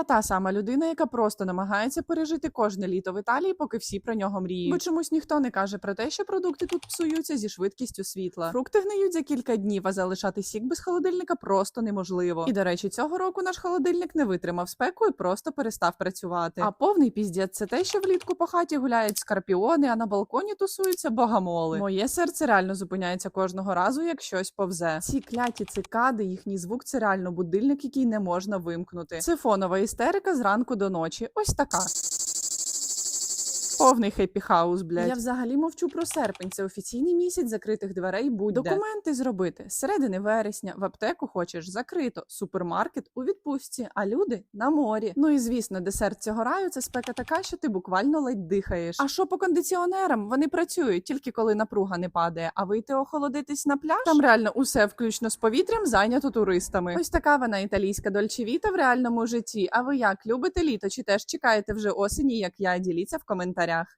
Я та сама людина, яка просто намагається пережити кожне літо в Італії, поки всі про нього мріють. Бо чомусь ніхто не каже про те, що продукти тут псуються зі швидкістю світла. Фрукти гниють за кілька днів, а залишати сік без холодильника просто неможливо. І до речі, цього року наш холодильник не витримав спеку і просто перестав працювати. А повний піздець це те, що влітку по хаті гуляють скорпіони, а на балконі тусуються богомоли. Моє серце реально зупиняється кожного разу, як щось повзе. Ці кляті цикади, їхній звук це реально будильник, який не можна вимкнути. Це фонова істерика зранку до ночі. Ось така. Повний хеппі хаус, блядь. Я взагалі мовчу про серпень. Це офіційний місяць закритих дверей. будь-де. Документи зробити з середини вересня. В аптеку хочеш закрито. Супермаркет у відпустці, а люди на морі. Ну і звісно, десерт цього раю це спека така, що ти буквально ледь дихаєш. А що по кондиціонерам? Вони працюють тільки коли напруга не падає. А вийти охолодитись на пляж? Там реально усе, включно з повітрям, зайнято туристами. Ось така вона італійська дольчевіта в реальному житті. А ви як любите літо? Чи теж чекаєте вже осені, як я? Діліться в коментарях. комментариях.